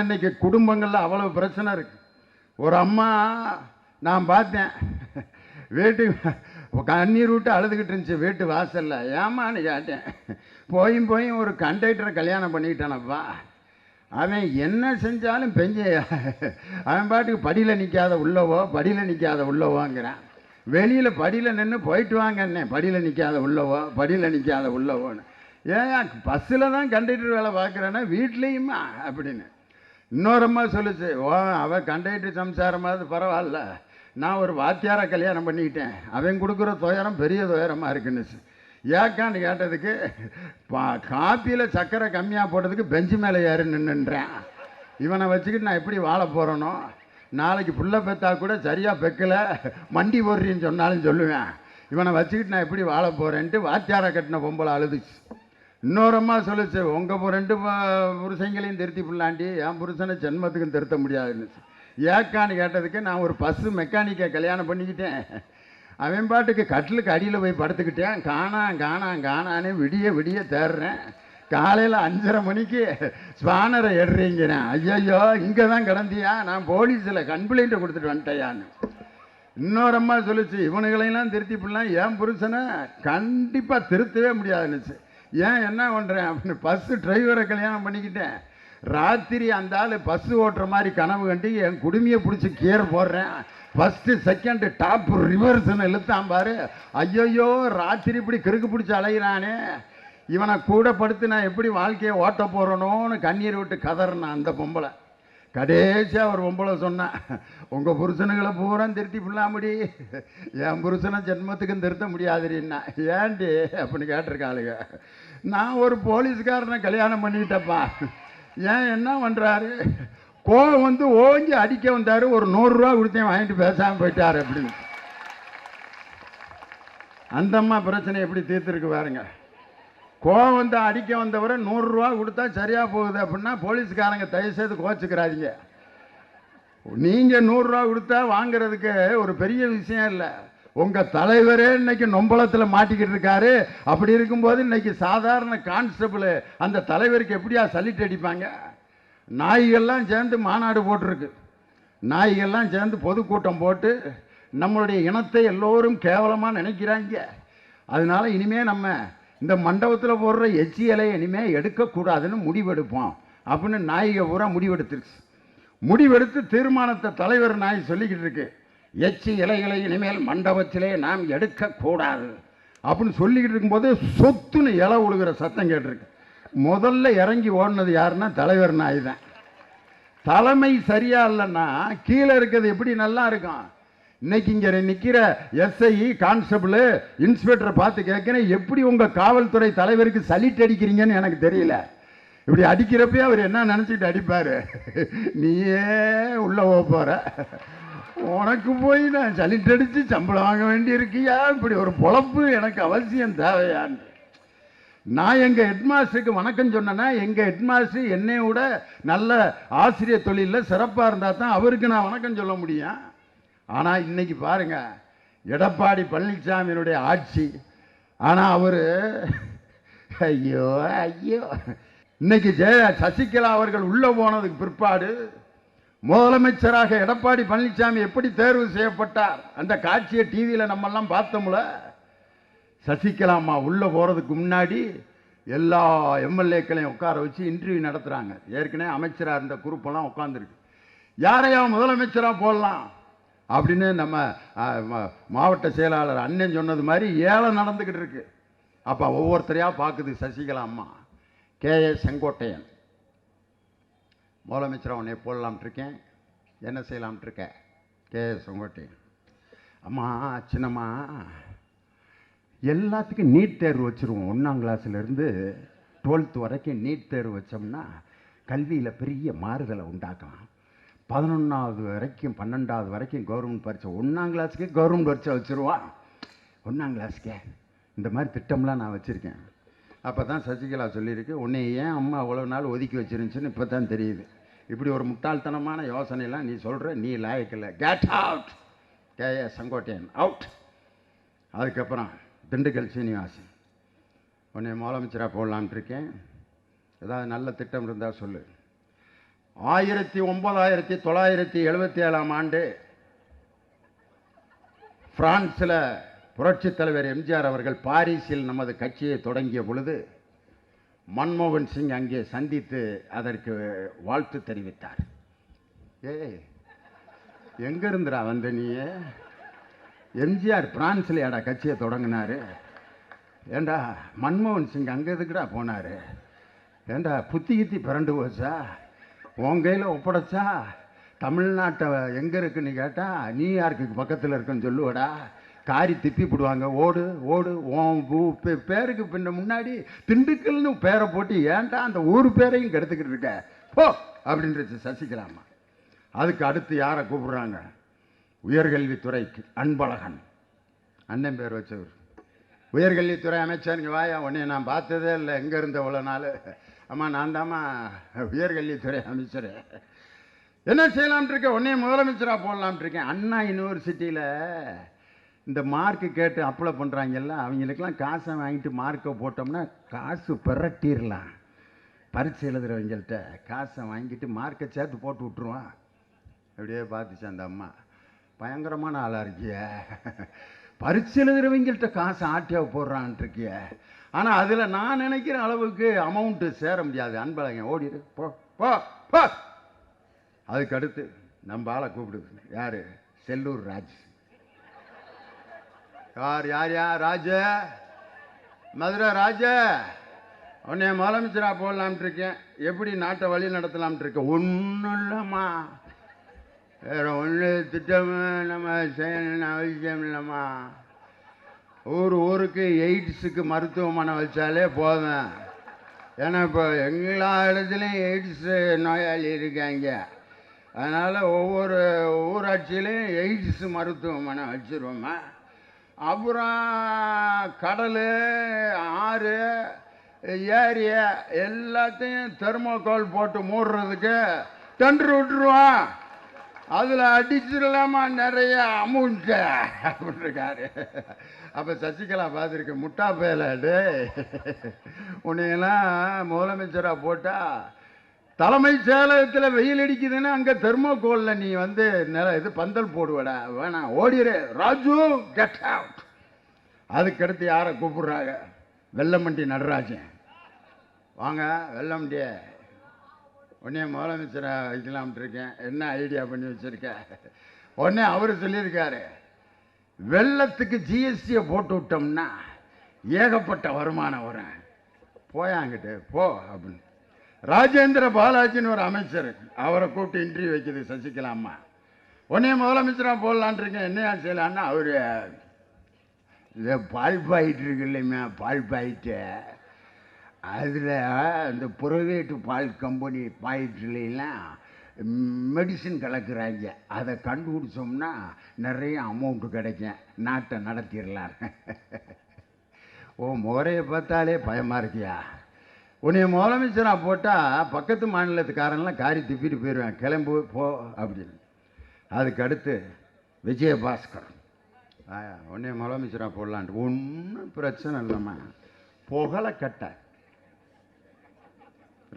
இன்னைக்கு குடும்பங்களில் அவ்வளவு பிரச்சனை இருக்கு. ஒரு அம்மா நான் பார்த்தேன். வீட்டு கண்ணீர் விட்டு அழுதுகிட்டு இருந்துச்சு வீட்டு வாசல்ல. ஏமான்னு கேட்டேன்? போயும் போயும் ஒரு கண்டக்டரை கல்யாணம் பண்ணிக்கிட்டானப்பா. அவன் என்ன செஞ்சாலும் பெஞ்ச அவன் பாட்டுக்கு படியில் நிற்காத உள்ளவோ படியில் நிற்காத உள்ளவோங்கிறான். வெளியில் படியில் நின்று போயிட்டு வாங்கன்னே படியில் நிற்காத உள்ளவோ படியில் நிற்காத உள்ளவோன்னு. ஏன் பஸ்ஸில் தான் கண்டக்டர் வேலை பார்க்குறேன்னா வீட்லேயுமா? அப்படின்னு. இன்னொருமா சொல்லிச்சு சொல்லுச்சு ஓ அவன் கண்டக்டர் சம்சாரமாவது பரவாயில்ல. நான் ஒரு வாத்தியாரை கல்யாணம் பண்ணிக்கிட்டேன். அவன் கொடுக்குற துயரம் பெரிய துயரமாக இருக்குன்னுச்சு. ஏக்கான்னு கேட்டதுக்கு பா காப்பியில் சர்க்கரை கம்மியாக போட்டதுக்கு பெஞ்சு மேலே ஏறி நின்றுன்றேன் இவனை வச்சுக்கிட்டு நான் எப்படி வாழ போகிறேனோ நாளைக்கு புள்ள பெத்தா கூட சரியாக பெக்கலை. மண்டி போடுறீன்னு சொன்னாலும் சொல்லுவேன். இவனை வச்சுக்கிட்டு நான் எப்படி வாழ போகிறேன்ட்டு வாத்தியாரை கட்டின பொம்பளை அழுதுச்சு. இன்னொரு அம்மா சொல்லுச்சு உங்கள் ரெண்டு புருஷங்களையும் திருத்தி பிள்ளாண்டி என் புருஷனை ஜென்மத்துக்கும் திருத்த முடியாதுன்னு. ஏக்கான்னு கேட்டதுக்கு நான் ஒரு பஸ்ஸு மெக்கானிக்கை கல்யாணம் பண்ணிக்கிட்டேன். அவன் பாட்டுக்கு கட்டிலுக்கு அடியில் போய் படுத்துக்கிட்டேன். காணாம் காணாம் காணான்னு விடிய விடிய தேடுறேன் காலையில் அஞ்சரை மணிக்கு ஸ்பானரை எடுறீங்கிறேன் ஐயையோ இங்கே தான் கிடந்தியா? நான் போலீஸில் கம்ப்ளைண்ட்டை கொடுத்துட்டு வந்துட்டேயான்னு. இன்னொரு அம்மா சொல்லுச்சு இவனுங்களையெல்லாம் திருத்தி பிடலாம் என் புருஷனை கண்டிப்பாக திருத்தவே முடியாதுன்னுச்சு ஏன் என்ன பண்ணுறேன் அப்படின்னு பஸ்ஸு டிரைவரை கல்யாணம் பண்ணிக்கிட்டேன். ராத்திரி அந்த ஆள் பஸ்ஸு ஓட்டுற மாதிரி கனவு கண்டு என் குடுமையை பிடிச்சி கீரை போடுறேன். ஃபஸ்ட்டு செகண்டு டாப் ரிவர்ஸ்னு இழுத்தான் பாரு. ஐயோயோ ராத்திரி இப்படி கிறுக்கு பிடிச்சி அலைகிறானே இவனை கூட படுத்து நான் எப்படி வாழ்க்கையை ஓட்ட போகிறனோன்னு கண்ணீர் விட்டு கதறினான் அந்த பொம்பளை. கடைசியாக ஒரு ஒம்பளை சொன்னேன் உங்கள் புருஷனுங்களை பூரா திருத்தி பிள்ளாமடி என் புருஷனை ஜென்மத்துக்கும் திருத்த முடியாதுன்னா ஏண்டி அப்படின்னு கேட்டிருக்காளுங்க நான் ஒரு போலீஸ்காரனை கல்யாணம் பண்ணிக்கிட்டப்பா. ஏன் என்ன பண்ணுறாரு கோவம் வந்து ஓங்கி அடிக்க வந்தார். ஒரு நூறுரூவா கொடுத்தேன் வாங்கிட்டு பேசாமல் போயிட்டார். அப்படின்னு. அந்தம்மா பிரச்சனை எப்படி தீர்த்துருக்கு பாருங்க. கோவம் வந்து அடிக்க வந்தவரை நூறுரூவா கொடுத்தா சரியாக போகுது அப்படின்னா போலீஸ்காரங்க தயவு செய்து கோச்சுக்கிறாதீங்க நீங்கள் நூறுரூவா கொடுத்தா வாங்குறதுக்கு ஒரு பெரிய விஷயம் இல்லை. உங்கள் தலைவரே இன்னைக்கு நொம்பளத்தில் மாட்டிக்கிட்டு இருக்காரு. அப்படி இருக்கும்போது இன்னைக்கு சாதாரண கான்ஸ்டபுள் அந்த தலைவருக்கு எப்படியா சலிட்டு அடிப்பாங்க? நாய்கள்லாம் சேர்ந்து மாநாடு போட்டிருக்கு. நாய்கள்லாம் சேர்ந்து பொதுக்கூட்டம் போட்டு நம்மளுடைய இனத்தை எல்லோரும் கேவலமாக நினைக்கிறாங்க. அதனால இனிமே நம்ம இந்த மண்டபத்தில் போடுற எச்சி இலையை இனிமேல் எடுக்கக்கூடாதுன்னு முடிவெடுப்போம். அப்படின்னு நாயகை பூரா முடிவெடுத்துருச்சு. முடிவெடுத்து தீர்மானத்தை தலைவர் நாய் சொல்லிக்கிட்டு இருக்கு. எச்சி இலைகளை இனிமேல் மண்டபத்திலே நாம் எடுக்கக்கூடாது. அப்படின்னு சொல்லிக்கிட்டு இருக்கும்போது சொத்துன்னு இலை உழுகிற சத்தம் கேட்டிருக்கு. முதல்ல இறங்கி ஓடினது யாருன்னா தலைவர் நாய் தான். தலைமை சரியா இல்லைன்னா கீழே இருக்கிறது எப்படி நல்லா இருக்கும்? இன்னைக்கு இங்க நிக்கிற எஸ்ஐ கான்ஸ்டபிள் இன்ஸ்பெக்டர் பார்த்து கேட்கிறேன் எப்படி உங்க காவல்துறை தலைவருக்கு சலிட் அடிக்கிறீங்கன்னு எனக்கு தெரியல. இப்படி அடிக்கிறப்பே அவர் என்ன நினச்சிக்கிட்டு அடிப்பார்? நீயே உள்ளே போக போற. உனக்கு போய் நான் சலிட் சம்பளம் வாங்க வேண்டியிருக்கியா? இப்படி ஒரு பொழப்பு எனக்கு அவசியம் தேவையான்னு. நான் எங்கள் ஹெட்மாஸ்டருக்கு வணக்கம் சொன்னேன்னா எங்கள் ஹெட்மாஸ்டர் என்னையோட நல்ல ஆசிரியர் தொழிலில் சிறப்பாக இருந்தால் தான் அவருக்கு நான் வணக்கம் சொல்ல முடியும். ஆனால் இன்னைக்கு பாருங்க எடப்பாடி பழனிசாமியினுடைய ஆட்சி. ஆனால் அவர் ஐயோ ஐயோ. இன்னைக்கு ஜெய சசிகலா அவர்கள் உள்ளே போனதுக்கு பிற்பாடு முதலமைச்சராக எடப்பாடி பழனிசாமி எப்படி தேர்வு செய்யப்பட்டார்? அந்த காட்சியை டிவியில் நம்மெல்லாம் பார்த்தோம்ல. சசிகலா அம்மா உள்ளே போகிறதுக்கு முன்னாடி எல்லா எம்எல்ஏக்களையும் உட்கார வச்சு இன்டர்வியூ நடத்துகிறாங்க ஏற்கனவே அமைச்சராக இருந்த குரூப்பெல்லாம் உட்காந்துருக்கு யாரையா முதலமைச்சராக போடலாம்? அப்படின்னு நம்ம மாவட்ட செயலாளர் அண்ணன் சொன்னது மாதிரி ஏழை நடந்துக்கிட்டு இருக்கு. அப்போ ஒவ்வொருத்தரையாக பார்க்குது சசிகலா அம்மா. கே. ஏ. செங்கோட்டையன். முதலமைச்சர் உன்னை போடலாம்ட்டு இருக்கேன். என்ன செய்யலாம்ட்டு இருக்க? கே. ஏ. செங்கோட்டையன். அம்மா சின்னம்மா எல்லாத்துக்கும் நீட் தேர்வு வச்சுருவோம். ஒன்றாம் கிளாஸ்லேருந்து டுவெல்த் வரைக்கும் நீட் தேர்வு வச்சோம்னா கல்வியில் பெரிய மாறுதலை உண்டாக்கலாம். பதினொன்றாவது வரைக்கும் பன்னெண்டாவது வரைக்கும் கவர்மெண்ட் பரீட்சை ஒன்றாம் கிளாஸுக்கே கவர்மெண்ட் பரீட்சை வச்சுருவான். ஒன்றாம் கிளாஸ்க்கே இந்த மாதிரி திட்டம்லாம் நான் வச்சுருக்கேன். அப்போ தான் சசிகலா சொல்லியிருக்கு உன்னை ஏன் அம்மா அவ்வளோ நாள் ஒதுக்கி வச்சிருந்துச்சுன்னு இப்போ தான் தெரியுது. இப்படி ஒரு முட்டாள்தனமான யோசனையெல்லாம் நீ சொல்கிற நீ லாயக்கில்லை get out K. A. Sengottaiyan. Out அதுக்கப்புறம் திண்டுக்கல் சீனிவாசன். உன்னை முதலமைச்சராக போடலான்ட்டு இருக்கேன். ஏதாவது நல்ல திட்டம் இருந்தால் சொல்லு. ஆயிரத்தி ஒன்பதாயிரத்தி தொள்ளாயிரத்தி எழுபத்தி ஏழாம் ஆண்டு பிரான்ஸில் புரட்சித் தலைவர் எம்ஜிஆர் அவர்கள் பாரிஸில் நமது கட்சியை தொடங்கிய பொழுது மன்மோகன் சிங் அங்கே சந்தித்து அதற்கு வாழ்த்து தெரிவித்தார். ஏய் எங்கிருந்துடா வந்த நீ? எம்ஜிஆர் பிரான்ஸ்லையாடா கட்சியை தொடங்கினாரு? ஏண்டா மன்மோகன் சிங் அங்கே எதுக்குடா போனாரு? ஏண்டா புத்தி கித்தி பிறண்டு போச்சா உன் கையில் ஒப்படைச்சா தமிழ்நாட்டை எங்கே இருக்குன்னு கேட்டால் நீ யாருக்கு பக்கத்தில் இருக்குன்னு சொல்லுவடா. காரி திப்பி போடுவாங்க ஓடு ஓடு ஓம் பே- பேருக்கு பின்ன முன்னாடி திண்டுக்கல்னு பேரை போட்டு ஏன்டா அந்த ஊர் பேரையும் கெடுத்துக்கிட்டு இருக்க? போ அப்படின்றது சசிகலாமா. அதுக்கு அடுத்து யாரை கூப்பிடுறாங்க? உயர்கல்வித்துறைக்கு அன்பழகன். அண்ணன் பேர் வச்சவர். உயர்கல்வித்துறை அமைச்சருங்க வாயா. உன்னை நான் பார்த்ததே இல்லை. எங்கே இருந்த இவ்வளோ நாள்? அம்மா நான் தாம்மா உயர்கல்வித்துறை அமைச்சர். என்ன செய்யலாம்னு இருக்கேன் உடனே முதலமைச்சராக போடலாம்னு இருக்கேன் அண்ணா யூனிவர்சிட்டியில் இந்த மார்க்கு கேட்டு அப்ளை பண்ணுறாங்கல்ல அவங்களுக்கெல்லாம் காசை வாங்கிட்டு மார்க்கை போட்டோம்னா காசு பிரட்டிடலாம் பரீட்சை எழுதுறவங்கள்ட்ட காசை வாங்கிட்டு மார்க்கை சேர்த்து போட்டு விட்ருவான் அப்படியே பார்த்துச்சு அந்த அம்மா. பயங்கரமான ஆளாக இருக்கிய. பரீட்சை எழுதுறவங்கள்ட்ட காசு ஆட்டியாக போடுறான்ட்டு இருக்கிய ஆனால் அதில் நான் நினைக்கிற அளவுக்கு அமௌண்ட்டு சேர முடியாது. அன்பழகன் ஓடிடு போ போ போ. அதுக்கு அடுத்து நம்ம ஆளை கூப்பிடுது யார்? செல்லூர் ராஜ். யார் யார் யார்? ராஜ? மதுரை ராஜ? உன்னை முதலமைச்சராக போடலாம்ட்டு இருக்கேன் எப்படி நாட்டை வழி நடத்தலாம்னு இருக்கேன் ஒன்றும் இல்லைம்மா வேற ஒன்று திட்டம் நம்ம செய்யணும்னு அவசியம் இல்லைம்மா. ஊர் ஊருக்கு எய்ட்ஸுக்கு மருத்துவமனை வச்சாலே போதும். ஏன்னா இப்போ எல்லா இடத்துலையும் எய்ட்ஸ் நோயாளி இருக்காங்க. அதனால் ஒவ்வொரு ஊராட்சியிலையும் எய்ட்ஸ் மருத்துவமனை வச்சுருவோம்மா. அப்புறம் கடல் ஆறு ஏரி எல்லாத்தையும் தெர்மோகோல் போட்டு மூடுறதுக்கு டெண்டர் விட்டுருவான் அதில் அடிச்சிடலாமா? நிறைய அமௌண்ட்டு அப்படின்ருக்காரு அப்போ சசிகலா பார்த்துருக்கு முட்டா பேலாடு உன்னையெல்லாம் முதலமைச்சராக போட்டால் தலைமைச் செயலகத்தில் வெயில் அடிக்குதுன்னா அங்கே தெர்மோகோலில் நீ வந்து நில இது பந்தல் போடுவடா. வேணாம் ஓடிடு ராஜு கெட் அவுட் அதுக்கடுத்து யாரை கூப்பிடுறாங்க? வெள்ளமண்டி நடராஜன். வாங்க வெள்ளமண்டியே. உடனே முதலமைச்சரை வைக்கலாம்னு இருக்கேன். என்ன ஐடியா பண்ணி வச்சுருக்க? உடனே அவர் சொல்லியிருக்காரு. வெள்ளத்துக்கு ஜிஎஸ்டியை போட்டு விட்டோம்னா ஏகப்பட்ட வருமானம் வரும். போயாங்கிட்டு போ அப்படின்னு. ராஜேந்திர பாலாஜின்னு ஒரு அமைச்சர் அவரை கூப்பிட்டு இன்டர்வியூ வைக்குது சசிகலா உடனே முதலமைச்சராக போடலான் இருக்கேன். என்னையா செய்யலான்னா அவர் இதை பால் பாயிட்டு இருக்கு இல்லைம்மா பால் பாயிட்டு அதில் இந்த ப்ரைவேட்டு பால் கம்பெனி பாயிண்ட்லாம் மெடிசின் கலக்குறாங்க. அதை கண்டுபிடிச்சோம்னா நிறைய அமௌண்ட்டு கிடைக்கும். நாட்டை நடத்திடலாம். ஓ முறையை பார்த்தாலே பயமாக இருக்கியா? உன்னைய முதலமைச்சராக போட்டால் பக்கத்து மாநிலத்துக்காரன்லாம் காரி திப்பிட்டு போயிடுவேன் கிளம்பு போ அப்படின்னு. அதுக்கடுத்து விஜயபாஸ்கர். உன்னைய முதலமைச்சராக போடலான்ட்டு. ஒன்றும் பிரச்சனை இல்லைம்மா. புகழக்கட்டை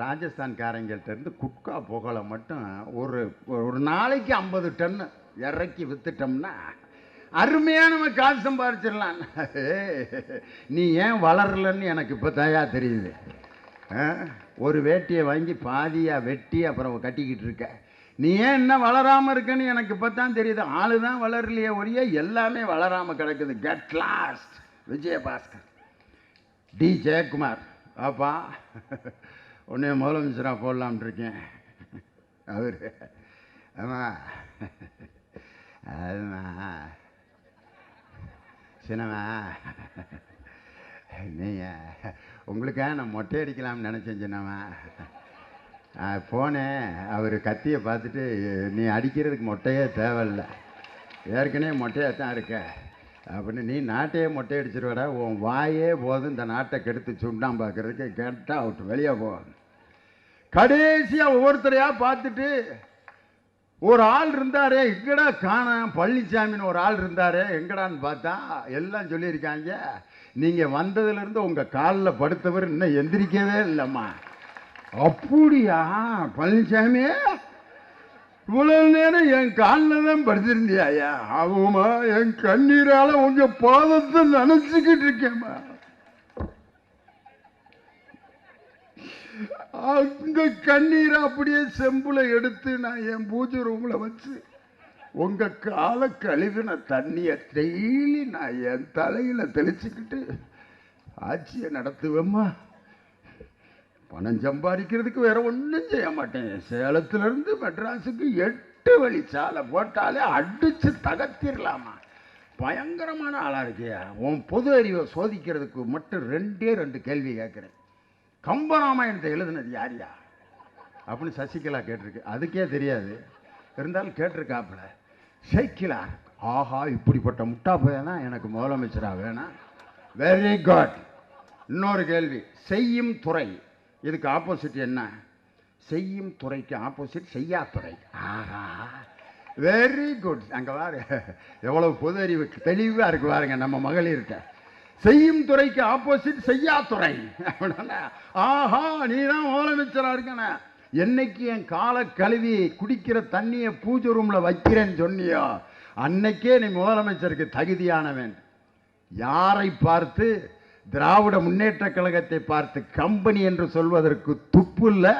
ராஜஸ்தான்காரங்கள்ட்ட இருந்து குட்கா புகழை மட்டும் ஒரு ஒரு நாளைக்கு ஐம்பது டன்னு இறக்கி விற்றுட்டோம்னா அருமையாக நம்ம காசு சம்பாரிச்சிடலாம். நீ ஏன் வளரலன்னு எனக்கு இப்போ தயா தெரியுது. ஒரு வேட்டியை வாங்கி பாதியாக வெட்டி அப்புறம் கட்டிக்கிட்டு இருக்க. நீ ஏன் என்ன வளராமல் இருக்கன்னு எனக்கு இப்போ தான் தெரியுது. ஆளு தான் வளரலையே ஒழிய எல்லாமே வளராமல் கிடக்குது. Get lost Vijayabaskar. D. Jayakumar. அப்பா. உடனே முதலமைச்சராக போடலான்னு இருக்கேன். அவர். ஆமா. அதுமா சின்னமா நீங்கள் உங்களுக்காக நான் மொட்டை அடிக்கலாம்னு நினச்சேன் சின்னம்மா. போனேன். அவர் கத்தியை பார்த்துட்டு நீ அடிக்கிறதுக்கு மொட்டையே தேவையில்லை. ஏற்கனவே மொட்டையாக தான் இருக்க. அப்படின்னு நீ நாட்டையே மொட்டை அடிச்சிருவடா உன் வாயே போதும் இந்த நாட்டை கெடுத்து சுண்டாம் பார்க்கறதுக்கு கேட்டால் அவுட் வெளியே போ. கடைசியாக ஒவ்வொருத்தரையாக பார்த்துட்டு ஒரு ஆள் இருந்தாரே எங்கடா காணோம் பழனிசாமின்னு ஒரு ஆள் இருந்தாரே எங்கடான்னு பார்த்தா எல்லாம் சொல்லியிருக்காங்க. நீங்கள் வந்ததுலேருந்து உங்கள் காலில் படுத்தவர் இன்னும் எந்திரிக்கவே இல்லைம்மா. அப்படியா பழனிசாமி இவ்வளவு நேரம் என் காலில் தான் படுத்திருந்தியாயா? ஆகுமா என் கண்ணீரால உங்க பாதத்தை நினைச்சுக்கிட்டு இருக்கேம்மா. அந்த கண்ணீரை அப்படியே செம்புல எடுத்து நான் என் பூஜை ரூம்ல வச்சு உங்க காலை கழுவின தண்ணியை டெய்லி நான் என் தலையில தெளிச்சுக்கிட்டு ஆட்சியை நடத்துவேம்மா. பணம் சம்பாதிக்கிறதுக்கு வேற ஒன்றும் செய்ய மாட்டேன். சேலத்திலிருந்து மெட்ராஸுக்கு எட்டு வழி சாலை போட்டாலே அடித்து தகர்த்திடலாமா? பயங்கரமான ஆளாக இருக்கியா உன் பொது அறிவை சோதிக்கிறதுக்கு மட்டும் ரெண்டே ரெண்டு கேள்வி கேட்குறேன். கம்பராமாயணத்தை எழுதுனது யாரியா? அப்படின்னு சசிகலா கேட்டிருக்கு. அதுக்கே தெரியாது. இருந்தாலும் கேட்டிருக்காப்புல. சைக்கிளா? ஆஹா இப்படிப்பட்ட முட்டா பையனா எனக்கு முதலமைச்சரா வேணாம் வெரி குட் இன்னொரு கேள்வி. செய்யும் துறை. இதுக்கு ஆப்போசிட் என்ன? செய்யும் துறைக்கு ஆப்போசிட் செய்யாத்துறை ஆஹா. வெரி குட் அங்கே பாரு. எவ்வளவு பொது அறிவு தெளிவாக இருக்கு பாருங்க நம்ம மகளிர்கிட்ட. செய்யும் துறைக்கு ஆப்போசிட் செய்யாத்துறை துறை. ஆஹா நீ தான் முதலமைச்சராக இருக்கன என்னைக்கு என் காலை கழுவி குடிக்கிற தண்ணியை பூஜை ரூமில் வைக்கிறேன்னு சொன்னியோ அன்னைக்கே நீ முதலமைச்சருக்கு தகுதியானவன். யாரை பார்த்து? திராவிட முன்னேற்ற கழகத்தை பார்த்து கம்பெனி என்று சொல்வதற்கு துப்பு இல்லை.